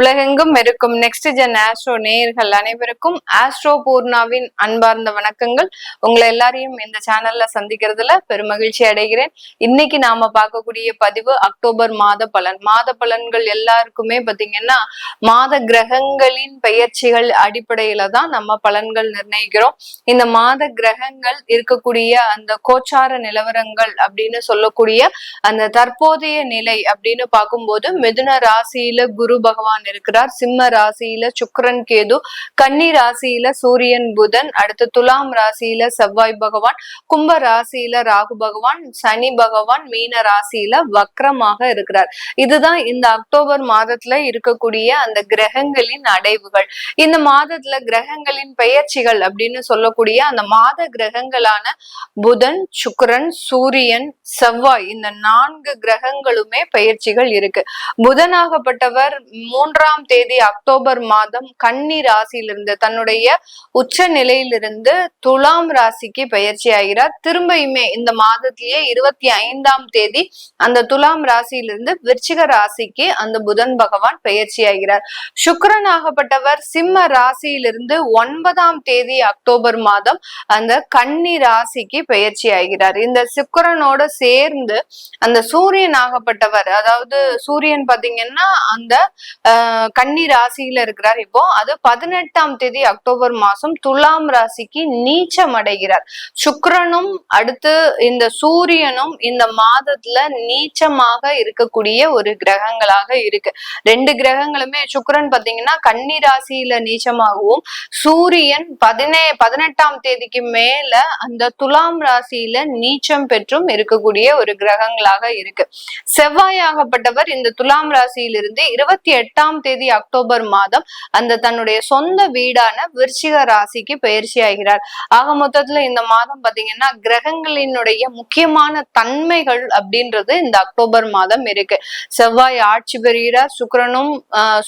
உலகெங்கும் இருக்கும் next gen astro நேயர்கள் அனைவருக்கும் ஆஸ்ட்ரோ பூர்ணாவின் அன்பார்ந்த வணக்கங்கள். உங்களை எல்லாரையும் இந்த சேனல்ல சந்திக்கிறதுல பெருமகிழ்ச்சி அடைகிறேன். இன்னைக்கு நாம பார்க்கக்கூடிய பதிவு அக்டோபர் மாத பலன். மாத பலன்கள் எல்லாருக்குமே பாத்தீங்கன்னா மாத கிரகங்களின் பெயர்ச்சிகள் அடிப்படையில தான் நம்ம பலன்கள் நிர்ணயிக்கிறோம். இந்த மாத கிரகங்கள் இருக்கக்கூடிய அந்த கோச்சார நிலவரங்கள் அப்படின்னு சொல்லக்கூடிய அந்த தற்போதைய நிலை அப்படின்னு பார்க்கும்போது மிதுன ராசியில குரு பகவான் இருக்கிறார் சிம்ம ராசியில சுக்கரன் கேது கன்னி ராசியில சூரியன் புதன் அடுத்து துலாம் ராசியில செவ்வாய் பகவான் கும்ப ராசியில ராகு பகவான் சனி பகவான் மீன ராசியில வக்ரமாக இருக்கிறார். இதுதான் இந்த அக்டோபர் மாதத்துல இருக்கக்கூடிய அந்த கிரகங்களின் அடைவுகள். இந்த மாதத்துல கிரகங்களின் பெயர்ச்சிகள் அப்படின்னு சொல்லக்கூடிய அந்த மாத கிரகங்களான புதன் சுக்கரன் சூரியன் செவ்வாய் இந்த நான்கு கிரகங்களுமே பெயர்ச்சிகள் இருக்கு. புதனாகப்பட்டவர் மூன்றாம் தேதி அக்டோபர் மாதம் கன்னி ராசியிலிருந்து தன்னுடைய உச்ச நிலையிலிருந்து துலாம் ராசிக்கு பயிற்சி ஆகிறார் திரும்பியுமே இந்த மாதத்திலேயே இருபத்தி ஐந்தாம் தேதி அந்த துலாம் ராசியிலிருந்து விருச்சிக ராசிக்கு அந்த புதன் பகவான் பயிற்சி ஆகிறார் சுக்கரன் ஆகப்பட்டவர் சிம்ம ராசியிலிருந்து ஒன்பதாம் தேதி அக்டோபர் மாதம் அந்த கன்னி ராசிக்கு பயிற்சி ஆகிறார் இந்த சுக்கரனோட சேர்ந்து அந்த சூரியன் ஆகப்பட்டவர் அதாவது சூரியன் பாத்தீங்கன்னா அந்த கன்னி ராசியில இருக்கிறார். இப்போ அது பதினெட்டாம் தேதி அக்டோபர் மாசம் துலாம் ராசிக்கு நீச்சம் அடைகிறார். சுக்கரனும் அடுத்து இந்த சூரியனும் இந்த மாதத்துல நீச்சமாக இருக்கக்கூடிய ஒரு கிரகங்களாக இருக்கு. ரெண்டு கிரகங்களுமே சுக்கரன் பாத்தீங்கன்னா கன்னி ராசியில நீச்சமாகவும் சூரியன் பதினே பதினெட்டாம் தேதிக்கு மேல அந்த துலாம் ராசியில நீச்சம் பெற்றும் இருக்கக்கூடிய ஒரு கிரகங்களாக இருக்கு. செவ்வாயாகப்பட்டவர் இந்த துலாம் ராசியிலிருந்து இருபத்தி எட்டாம் தேதி அக்டோபர் மாதம் அந்த தன்னுடைய சொந்த வீடான விருச்சிக ராசிக்கு பயிற்சி ஆகிறார். ஆக மொத்தத்துல இந்த மாதம் பாத்தீங்கன்னா கிரகங்களினுடைய முக்கியமான தன்மைகள் அப்படின்றது இந்த அக்டோபர் மாதம் இருக்கு. செவ்வாய் ஆட்சி பெறுகிறார் சுக்கிரனும்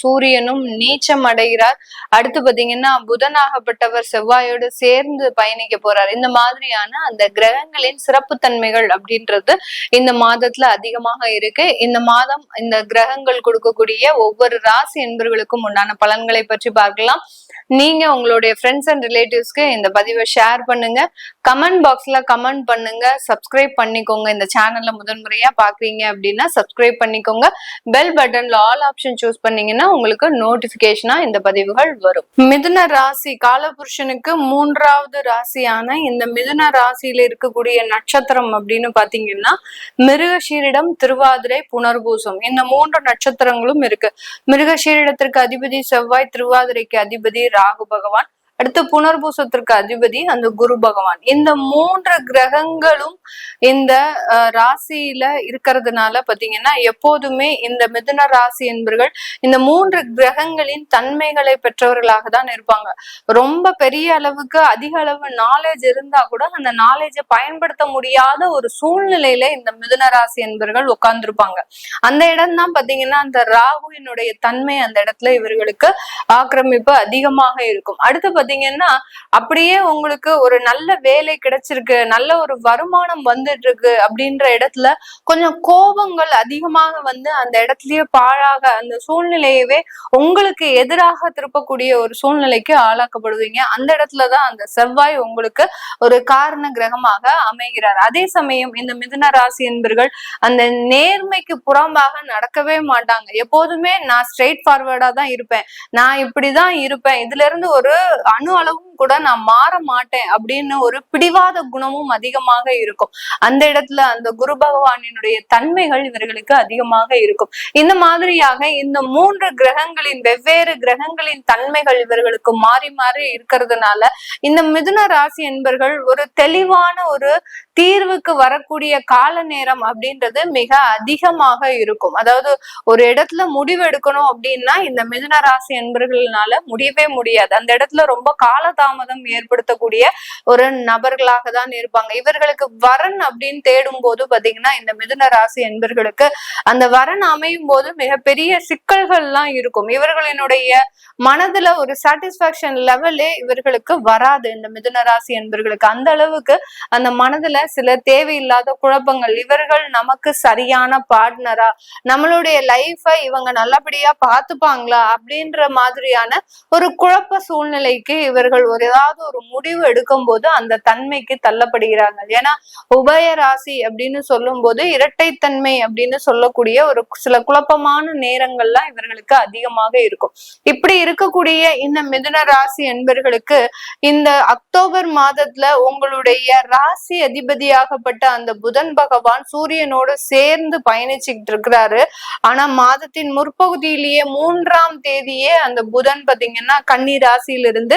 சூரியனும் நீச்சம் அடைகிறார். அடுத்து பாத்தீங்கன்னா புதனாகப்பட்டவர் செவ்வாயோடு சேர்ந்து பயணிக்க போறார். இந்த மாதிரியான அந்த கிரகங்களின் சிறப்பு தன்மைகள் அப்படின்றது இந்த மாதத்துல அதிகமாக இருக்கு. இந்த மாதம் இந்த கிரகங்கள் கொடுக்கக்கூடிய ஒவ்வொரு ராசி என்பவர்களுக்கும் உண்டான பலன்களை பற்றி பார்க்கலாம். நீங்க உங்களுடைய ஃப்ரெண்ட்ஸ் அண்ட் ரிலேட்டிவ்ஸ்க்கு இந்த பதிவை ஷேர் பண்ணுங்க. கமெண்ட் பாக்ஸ்ல கமெண்ட் பண்ணுங்க சப்ஸ்கிரைப் பண்ணிக்கோங்க. இந்த சேனல்ல முதன்முறையா பாக்குறீங்க அப்படின்னா சப்ஸ்கிரைப் பண்ணிக்கோங்க. பெல் பட்டன்ல ஆல் ஆப்ஷன் சூஸ் பண்ணீங்கன்னா உங்களுக்கு நோட்டிபிகேஷனா இந்த பதிவுகள் வரும். மிதுன ராசி காலபுருஷனுக்கு மூன்றாவது ராசியான இந்த மிதுன ராசியில இருக்கக்கூடிய நட்சத்திரம் அப்படின்னு பாத்தீங்கன்னா மிருகஷீரிடம் திருவாதிரை புனர்பூசம். இந்த மூன்று நட்சத்திரங்களும் இருக்கு. மிருகஷீரிடத்திற்கு அதிபதி செவ்வாய் திருவாதிரைக்கு அதிபதி ராகு பகவான். அடுத்து புனர்பூசத்திற்கு அதிபதி அந்த குரு பகவான். இந்த மூன்று கிரகங்களும் இந்த ராசியில இருக்கிறதுனால பாத்தீங்கன்னா எப்போதுமே இந்த மிதுன ராசி என்பர்கள் இந்த மூன்று கிரகங்களின் தன்மைகளை பெற்றவர்களாக தான் இருப்பாங்க. ரொம்ப பெரிய அளவுக்கு அதிக அளவு நாலேஜ் இருந்தா கூட அந்த நாலேஜை பயன்படுத்த முடியாத ஒரு சூழ்நிலையில இந்த மிதுன ராசி என்பர்கள் உட்கார்ந்துருப்பாங்க. அந்த இடம் தான் பாத்தீங்கன்னா அந்த ராகுவினுடைய தன்மை அந்த இடத்துல இவர்களுக்கு ஆக்கிரமிப்பு அதிகமாக இருக்கும். அடுத்து பாத்தீங்கன்னா அப்படியே உங்களுக்கு ஒரு நல்ல வேலை கிடைச்சிருக்கு நல்ல ஒரு வருமானம் வந்துட்டு இருக்கு அப்படின்ற இடத்துல கொஞ்சம் கோபங்கள் அதிகமாக வந்து அந்த இடத்துலயே பாழாக அந்த சூழ்நிலையவே உங்களுக்கு எதிராக திருப்பக்கூடிய ஒரு சூழ்நிலைக்கு ஆளாக்கப்படுவீங்க. அந்த இடத்துலதான் அந்த செவ்வாய் உங்களுக்கு ஒரு காரண கிரகமாக அமைகிறார். அதே சமயம் இந்த மிதுன ராசி என்பர்கள் அந்த நேர்மைக்கு புறம்பாக நடக்கவே மாட்டாங்க. எப்போதுமே நான் ஸ்ட்ரெயிட் ஃபார்வர்டா தான் இருப்பேன். நான் இப்படிதான் இருப்பேன். இதுல இருந்து ஒரு அணு அளவும் கூட நான் மாற மாட்டேன் அப்படின்னு ஒரு பிடிவாத குணமும் அதிகமாக இருக்கும். அந்த இடத்துல அந்த குரு பகவானினுடைய தன்மைகள் இவர்களுக்கு அதிகமாக இருக்கும். இந்த மாதிரியாக இந்த மூன்று கிரகங்களின் வெவ்வேறு கிரகங்களின் தன்மைகள் இவர்களுக்கு மாறி மாறி இருக்கிறதுனால இந்த மிதுன ராசி என்பர்கள் ஒரு தெளிவான ஒரு தீர்வுக்கு வரக்கூடிய கால நேரம் அப்படின்றது மிக அதிகமாக இருக்கும். அதாவது ஒரு இடத்துல முடிவு எடுக்கணும் அப்படின்னா இந்த மிதுன ராசி என்பர்கள்னால முடியவே முடியாது. அந்த இடத்துல ரொம்ப ரொம்ப காலதாமதம் ஏற்படுத்தக்கூடிய ஒரு நபர்களாக தான் இருப்பாங்க. இவர்களுக்கு வரன் அப்படின்னு தேடும் போது பாத்தீங்கன்னா இந்த மிதுன ராசி என்பர்களுக்கு அந்த வரன் அமையும் போது மிகப்பெரிய சிக்கல்கள்லாம் இருக்கும். இவர்களினுடைய மனதுல ஒரு சாட்டிஸ்பாக்சன் லெவலே இவர்களுக்கு வராது இந்த மிதுன ராசி என்பர்களுக்கு. அந்த அளவுக்கு அந்த மனதுல சில தேவையில்லாத குழப்பங்கள். இவர்கள் நமக்கு சரியான பார்ட்னரா நம்மளுடைய லைஃபை இவங்க நல்லபடியா பார்த்துப்பாங்களா அப்படின்ற மாதிரியான ஒரு குழப்ப சூழ்நிலைக்கு இவர்கள் ஒரு ஏதாவது ஒரு முடிவு எடுக்கும் போது அந்த தன்மைக்கு தள்ளப்படுகிறாங்க. ஏன்னா உபய ராசி அப்படின்னு சொல்லும் போது இரட்டைத்தன்மை அப்படின்னு சொல்லக்கூடிய ஒரு சில குழப்பமான நேரங்கள்லாம் இவர்களுக்கு அதிகமாக இருக்கும். இப்படி இருக்கக்கூடிய இந்த மிதுன ராசி என்பர்களுக்கு இந்த அக்டோபர் மாதத்துல உங்களுடைய ராசி அதிபதியாகப்பட்ட அந்த புதன் பகவான் சூரியனோடு சேர்ந்து பயணிச்சுக்கிட்டு இருக்கிறாரு. ஆனா மாதத்தின் முற்பகுதியிலேயே மூன்றாம் தேதியே அந்த புதன் பாத்தீங்கன்னா கன்னி ராசியிலிருந்து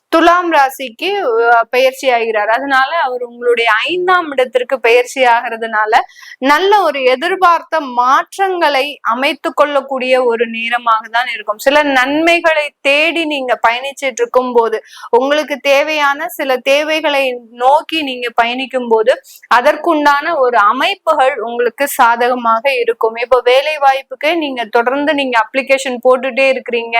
துலாம் ராசிக்கு பயிற்சி ஆகிறார். அதனால அவர் உங்களுடைய ஐந்தாம் இடத்திற்கு பயிற்சி ஆகிறதுனால நல்ல ஒரு எதிர்பார்த்த மாற்றங்களை அமைத்து கொள்ளக்கூடிய ஒரு நேரமாக தான் இருக்கும். சில நன்மைகளை தேடி நீங்க பயணிச்சிட்டு இருக்கும் போது உங்களுக்கு தேவையான சில தேவைகளை நோக்கி நீங்க பயணிக்கும் போது அதற்குண்டான ஒரு அமைப்புகள் உங்களுக்கு சாதகமாக இருக்கும். இப்போ வேலை வாய்ப்புக்கு நீங்க தொடர்ந்து நீங்க அப்ளிகேஷன் போட்டுட்டே இருக்கிறீங்க.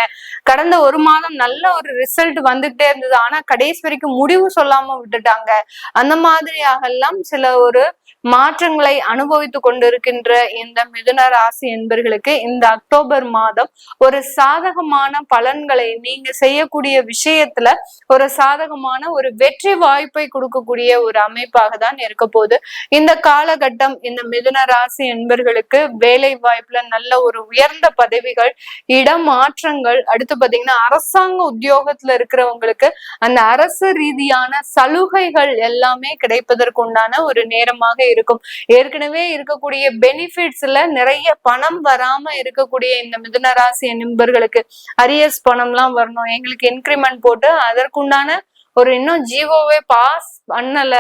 கடந்த ஒரு மாதம் நல்ல ஒரு ரிசல்ட் வந்துட்டே இருந்தது. ஆனா கடைசி வரைக்கும் முடிவு சொல்லாம விட்டுட்டாங்க. அந்த மாதிரியாக எல்லாம் சில ஒரு மாற்றங்களை அனுபவித்து கொண்டிருக்கின்ற இந்த மிதுன ராசி என்பர்களுக்கு இந்த அக்டோபர் மாதம் ஒரு சாதகமான பலன்களை நீங்க செய்யக்கூடிய விஷயத்துல ஒரு சாதகமான ஒரு வெற்றி வாய்ப்பை கொடுக்கக்கூடிய ஒரு அமைப்பாக தான் இருக்க போகுது. இந்த காலகட்டம் இந்த மிதுன ராசி என்பர்களுக்கு வேலை வாய்ப்புல நல்ல ஒரு உயர்ந்த பதவிகள் இடமாற்றங்கள் அடுத்து பாத்தீங்கன்னா அரசாங்க உத்தியோகத்துல இருக்கிறவங்களுக்கு அந்த அரசு ரீதியான சலுகைகள் எல்லாமே கிடைப்பதற்குண்டான ஒரு நேரமாக இருக்கும். ஏற்கனவே இருக்கக்கூடிய பெனிஃபிட்ஸ்ல நிறைய பணம் வராம இருக்கக்கூடிய இந்த மிதுன ராசி நண்பர்களுக்கு அரியர்ஸ் பணம்லாம் வரணும். எங்களுக்கு இன்க்ரிமெண்ட் போட்டு அதற்குண்டான ஒரு இன்னும் ஜீவோவே பாஸ் பண்ணல.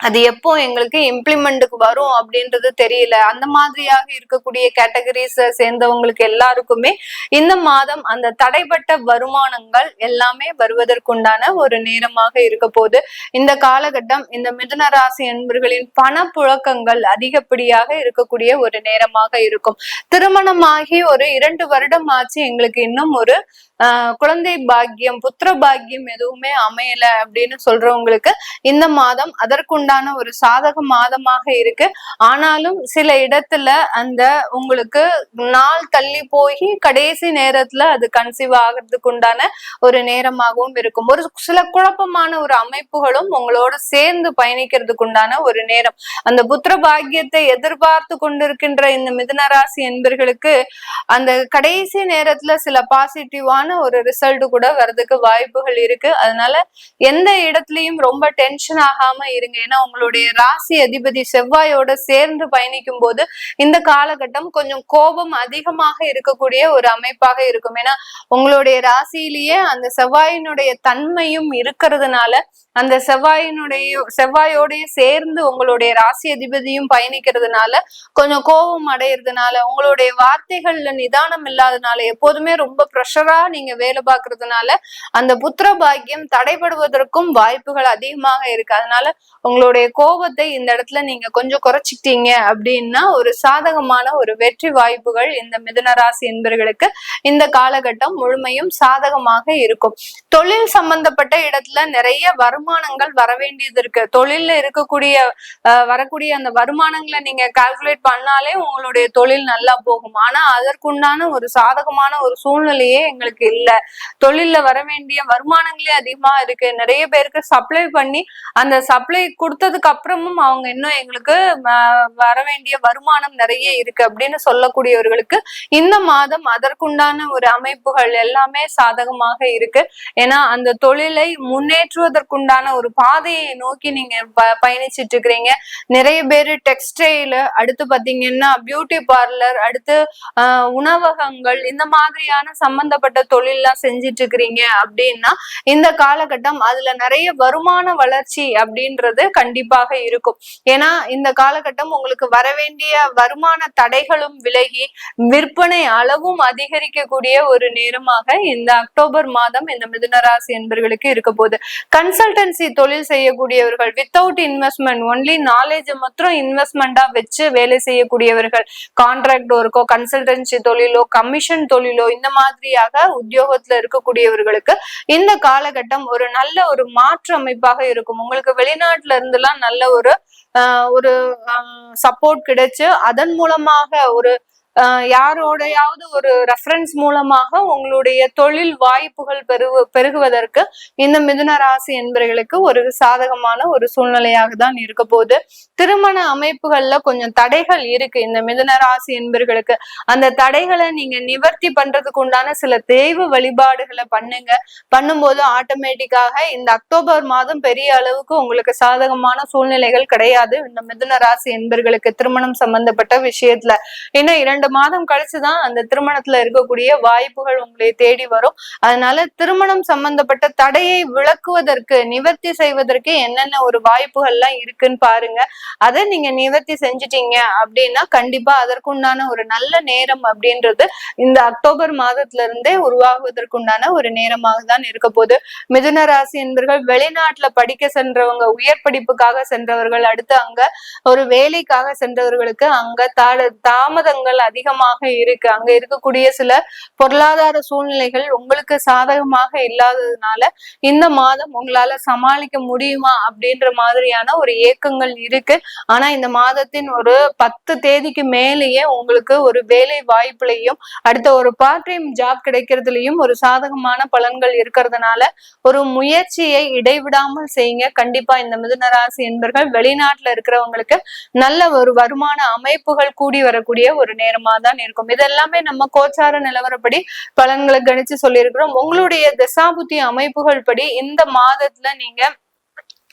அது எப்போ எங்களுக்கு இம்ப்ளிமெண்ட்டுக்கு வரும் அப்படின்றது தெரியல. அந்த மாதிரியாக இருக்கக்கூடிய கேட்டகரிஸ் சேர்ந்தவங்களுக்கு எல்லாருக்குமே இந்த மாதம் அந்த தடைப்பட்ட வருமானங்கள் எல்லாமே வருவதற்குண்டான ஒரு நேரமாக இருக்க போது இந்த காலகட்டம் இந்த மிதுன ராசி என்பர்களின் பணப்புழக்கங்கள் அதிகப்படியாக இருக்கக்கூடிய ஒரு நேரமாக இருக்கும். திருமணமாகி ஒரு இரண்டு வருடம் ஆச்சு. எங்களுக்கு இன்னும் ஒரு குழந்தை பாக்கியம் புத்திர பாக்கியம் எதுவுமே அமையல அப்படின்னு சொல்றவங்களுக்கு இந்த மாதம் அதற்குண்டான ஒரு சாதக மாதமாக இருக்கு. ஆனாலும் சில இடத்துல அந்த உங்களுக்கு நாள் தள்ளி போய் கடைசி நேரத்துல அது கன்சீவ் ஆகிறதுக்கு உண்டான ஒரு நேரமாகவும் இருக்கும். ஒரு சில குழப்பமான ஒரு அமைப்புகளும் உங்களோட சேர்ந்து பயணிக்கிறதுக்கு உண்டான ஒரு நேரம். அந்த புத்திர பாக்கியத்தை எதிர்பார்த்து கொண்டிருக்கின்ற இந்த மிதன ராசி என்பர்களுக்கு அந்த கடைசி நேரத்துல சில பாசிட்டிவான ஒரு ரிசல்ட் கூட வர்றதுக்கு வாய்ப்புகள் இருக்கு. அதனால எந்த இடத்துலயும் ரொம்ப டென்ஷன் ஆகாம இருங்க. ஏன்னா உங்களுடைய ராசி அதிபதி செவ்வாயோட சேர்ந்து பயணிக்கும் போது இந்த காலகட்டம் கொஞ்சம் கோபம் அதிகமாக இருக்கக்கூடிய ஒரு அமைப்பாக இருக்கும். ஏன்னா உங்களுடைய ராசியிலேயே அந்த செவ்வாயினுடைய தன்மையும் இருக்கிறதுனால அந்த செவ்வாயினுடைய செவ்வாயோடைய சேர்ந்து உங்களுடைய ராசி அதிபதியும் பயணிக்கிறதுனால கொஞ்சம் கோபம் அடையிறதுனால உங்களுடைய வார்த்தைகள்ல நிதானம் இல்லாதனால எப்போதுமே ரொம்ப ப்ரெஷரா நீங்க வேலை பார்க்கறதுனால அந்த புத்திர பாக்கியம் தடைபடுவதற்கும் வாய்ப்புகள் அதிகமாக இருக்கு. அதனால உங்களுடைய கோபத்தை இந்த இடத்துல நீங்க கொஞ்சம் குறைச்சிட்டீங்க அப்படின்னா ஒரு சாதகமான ஒரு வெற்றி வாய்ப்புகள் இந்த மிதனராசி என்பர்களுக்கு இந்த காலகட்டம் முழுமையும் சாதகமாக இருக்கும். தொழில் சம்பந்தப்பட்ட இடத்துல நிறைய வருமானங்கள் வர வேண்டியது இருக்கு. தொழில்ல இருக்கக்கூடிய வரக்கூடிய அந்த வருமானங்களை நீங்க கால்குலேட் பண்ணாலே உங்களுடைய தொழில் நல்லா போகும். ஆனா அதற்குண்டான ஒரு சாதகமான ஒரு சூழ்நிலையே எங்களுக்கு இல்ல. தொழில்ல வர வேண்டிய வருமானங்களே அதிகமா இருக்கு. நிறைய பேருக்கு சப்ளை பண்ணி அந்த சப்ளை கொடுத்ததுக்கு அப்புறமும் அவங்க இன்னும் எங்களுக்கு வர வேண்டிய வருமானம் நிறைய இருக்கு அப்படின்னு சொல்லக்கூடியவர்களுக்கு இந்த மாதம் அதற்குண்டான ஒரு அமைப்புகள் எல்லாமே சாதகமாக இருக்கு. ஏன்னா அந்த தொழிலை முன்னேற்றுவதற்குண்டான ஒரு பாதையை நோக்கி நீங்க ப- பயணிச்சிட்டு இருக்கிறீங்க. நிறைய பேர் டெக்ஸ்டைல் அடுத்து பாத்தீங்கன்னா பியூட்டி பார்லர் அடுத்து உணவகங்கள் இந்த மாதிரியான சம்பந்தப்பட்ட தொழில்லாம் செஞ்சிட்டு இருக்கிறீங்க அப்படின்னா இந்த காலகட்டம் அதுல நிறைய வருமான வளர்ச்சி அப்படின்றது கண்டிப்பாக இருக்கும். ஏன்னா இந்த காலகட்டம் உங்களுக்கு வரவேண்டிய வருமான தடைகளும் விலகி விற்பனை அளவும் அதிகரிக்கக்கூடிய ஒரு நேரமாக இந்த அக்டோபர் மாதம் இந்த மிதுனராசி என்பவர்களுக்கு என்பர்களுக்கு இருக்க போகுது. கன்சல்டன்சி தொழில் செய்யக்கூடியவர்கள் வித்தவுட் இன்வெஸ்ட்மெண்ட் ஒன்லி நாலேஜ் மற்றும் இன்வெஸ்ட்மெண்டா வச்சு வேலை செய்யக்கூடியவர்கள் கான்ட்ராக்ட் ஒர்க்கோ கன்சல்டன்சி தொழிலோ கமிஷன் தொழிலோ இந்த மாதிரியாக உத்தியோகத்துல இருக்கக்கூடியவர்களுக்கு இந்த காலகட்டம் ஒரு நல்ல ஒரு மாற்று அமைப்பாக இருக்கும். உங்களுக்கு வெளிநாட்டுல இருந்தெல்லாம் நல்ல ஒரு ஒரு சப்போர்ட் கிடைச்சு அதன் மூலமாக ஒரு யாரோடையாவது ஒரு ரெஃபரன்ஸ் மூலமாக உங்களுடைய தொழில் வாய்ப்புகள் பெருகு பெருகுவதற்கு இந்த மிதுன ராசி என்பவர்களுக்கு ஒரு சாதகமான ஒரு சூழ்நிலையாக தான் இருக்க போகுது. திருமண அமைப்புகள்ல கொஞ்சம் தடைகள் இருக்கு. இந்த மிதுன ராசி என்பவர்களுக்கு அந்த தடைகளை நீங்க நிவர்த்தி பண்றதுக்கு உண்டான சில தெய்வ வழிபாடுகளை பண்ணுங்க. பண்ணும்போது ஆட்டோமேட்டிக்காக இந்த அக்டோபர் மாதம் பெரிய அளவுக்கு உங்களுக்கு சாதகமான சூழ்நிலைகள் கிடையாது. இந்த மிதுன ராசி என்பவர்களுக்கு திருமணம் சம்பந்தப்பட்ட விஷயத்துல. இன்னும் இரண்டு மாதம் கழிச்சுதான் அந்த திருமணத்துல இருக்கக்கூடிய வாய்ப்புகள் உங்களை தேடி வரும். அதனால திருமணம் சம்பந்தப்பட்ட தடையை விளக்குவதற்கு நிவர்த்தி செய்வதற்கு என்னென்ன ஒரு வாய்ப்புகள்லாம் இருக்குன்னு பாருங்க. அதை நீங்க நிவர்த்தி செஞ்சுட்டீங்க அப்படின்னா கண்டிப்பா அதற்குண்டான ஒரு நல்ல நேரம் அப்படின்றது இந்த அக்டோபர் மாதத்துல இருந்தே உருவாகுவதற்குண்டான ஒரு நேரமாக தான் இருக்க போகுது. மிதுன ராசி என்பவர்கள் வெளிநாட்டுல படிக்க சென்றவங்க உயர் படிப்புக்காக சென்றவர்கள் அடுத்து அங்க ஒரு வேலைக்காக சென்றவர்களுக்கு அங்க தாமதங்கள் அதிகமாக இருக்கு. அங்க இருக்கக்கூடிய சில பொருளாதார சூழ்நிலைகள் உங்களுக்கு சாதகமாக இல்லாததுனால இந்த மாதம் உங்களால சமாளிக்க முடியுமா அப்படின்ற மாதிரியான ஒரு ஏக்கங்கள் இருக்கு. ஆனா இந்த மாதத்தின் ஒரு பத்து தேதிக்கு மேலேயே உங்களுக்கு ஒரு வேலை வாய்ப்புலையும் அடுத்த ஒரு பார்ட் டைம் ஜாப் கிடைக்கிறதுலயும் ஒரு சாதகமான பலன்கள் இருக்கிறதுனால ஒரு முயற்சியை இடைவிடாமல் செய்யுங்க. கண்டிப்பா இந்த மிதுன ராசி என்பர்கள் வெளிநாட்டுல இருக்கிறவங்களுக்கு நல்ல ஒரு வருமான அமைப்புகள் கூடி வரக்கூடிய ஒரு நேரமா தான் இருக்கும். இதெல்லாமே நம்ம கோச்சார நிலவரப்படி பலன்களை கணிச்சு சொல்லியிருக்கிறோம். உங்களுடைய தசாபுத்தி அமைப்புகள் படி இந்த மாதத்துல நீங்க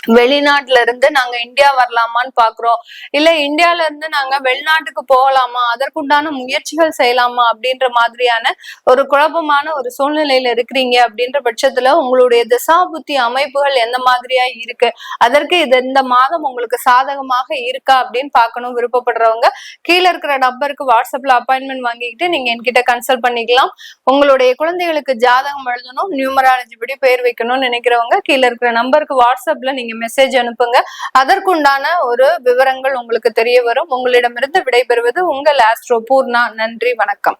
வெளிநாட்டுல இருந்து நாங்க இந்தியா வரலாமான்னு பாக்குறோம். இல்ல இந்தியால இருந்து நாங்க வெளிநாட்டுக்கு போகலாமா? அதற்குண்டான முயற்சிகள் செய்யலாமா? அப்படின்ற மாதிரியான ஒரு குழப்பமான ஒரு சூழ்நிலையில இருக்கிறீங்க அப்படின்ற பட்சத்துல உங்களுடைய திசாபுத்தி அமைப்புகள் எந்த மாதிரியா இருக்கு? அதற்கு இது இந்த மாதம் உங்களுக்கு சாதகமாக இருக்கா அப்படின்னு பார்க்கணும் விருப்பப்படுறவங்க. கீழே இருக்கிற நம்பருக்கு வாட்ஸ்அப்ல அப்பாயின்மெண்ட் வாங்கிக்கிட்டு நீங்க என்கிட்ட கன்சல்ட் பண்ணிக்கலாம். உங்களுடைய குழந்தைகளுக்கு ஜாதகம் எழுதணும் நியூமராலஜி படி பேர் வைக்கணும்னு நினைக்கிறவங்க கீழே இருக்கிற நம்பருக்கு வாட்ஸ்அப்ல நீங்க நீங்க மெசேஜ் அனுப்புங்க. அதற்குண்டான ஒரு விவரங்கள் உங்களுக்கு தெரிய வரும். உங்களிடமிருந்து விடைபெறுவது உங்கள் ஆஸ்ட்ரோ பூர்ணா. நன்றி வணக்கம்.